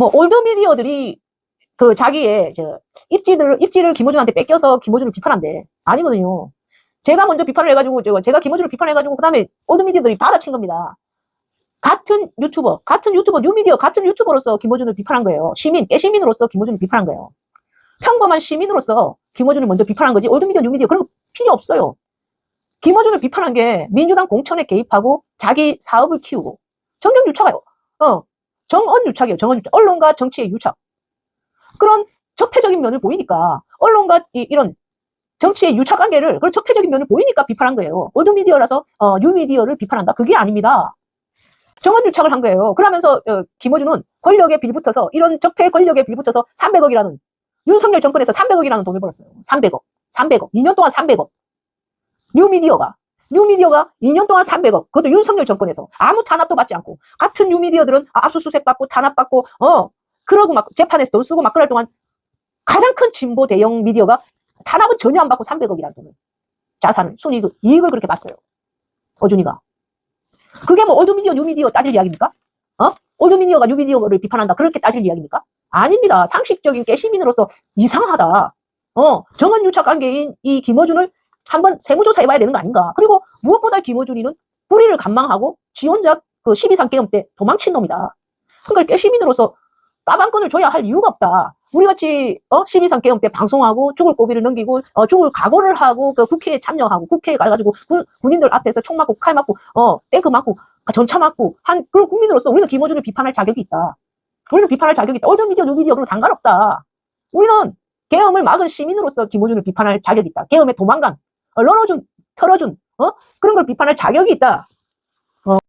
뭐 올드 미디어들이 그 자기의 저 입지를 입지를 김호준한테 뺏겨서 김호준을 비판한대 아니거든요. 제가 먼저 비판을 해가지고 제가 김호준을 비판해가지고 그다음에 올드 미디어들이 받아친 겁니다. 같은 유튜버, 같은 유튜버, 뉴미디어, 같은 유튜버로서 김호준을 비판한 거예요. 시민, 깨시민으로서 김호준을 비판한 거예요. 평범한 시민으로서 김호준을 먼저 비판한 거지, 올드미디어, 뉴미디어, 그런 거 필요 없어요. 김호준을 비판한 게 민주당 공천에 개입하고 자기 사업을 키우고, 정경 유착이요. 어, 정언 유착이에요. 정언 유착. 언론과 정치의 유착. 그런 적폐적인 면을 보이니까, 언론과 이, 런 정치의 유착 관계를, 그런 적폐적인 면을 보이니까 비판한 거예요. 올드미디어라서, 어, 뉴미디어를 비판한다. 그게 아닙니다. 정원 유착을 한 거예요. 그러면서 어, 김어준은 권력에 빌붙어서 이런 적폐 권력에 빌붙어서 300억이라는 윤석열 정권에서 300억이라는 돈을 벌었어요. 300억. 300억. 2년 동안 300억. 뉴미디어가 뉴미디어가 2년 동안 300억. 그것도 윤석열 정권에서 아무 탄압도 받지 않고 같은 뉴미디어들은 압수수색 받고 탄압 받고 어 그러고 막 재판에서 돈 쓰고 막 그럴 동안 가장 큰 진보 대형 미디어가 탄압은 전혀 안 받고 300억이라는 돈을 자산을 순이익을 이익을 그렇게 봤어요. 어준이가. 그게 뭐 올드미디어, 뉴미디어 따질 이야기입니까? 어? 올드미디어가 뉴미디어를 비판한다. 그렇게 따질 이야기입니까? 아닙니다. 상식적인 깨시민으로서 이상하다. 어, 정원 유착 관계인 이 김어준을 한번 세무조사 해봐야 되는 거 아닌가. 그리고 무엇보다 김어준이는 불의를 감망하고 지 혼자 그 12상 게임 때 도망친 놈이다. 그러니까 깨시민으로서 까방권을 줘야 할 이유가 없다. 우리 같이 어 12상 게임 때 방송하고 죽을 고비를 넘기고 어 죽을 각오를 하고 그 국회에 참여하고 국회에 가가지고 군, 군인들 앞에서 총 맞고 칼 맞고 어 탱크 맞고 전차 맞고 한 그런 국민으로서 우리는 김어준을 비판할 자격이 있다. 우리는 비판할 자격이 있다. 올드미디어, 뉴미디어 그런 상관없다. 우리는 계엄을 막은 시민으로서 김어준을 비판할 자격이 있다. 계엄에 도망간 어, 런어준 털어준 어 그런 걸 비판할 자격이 있다.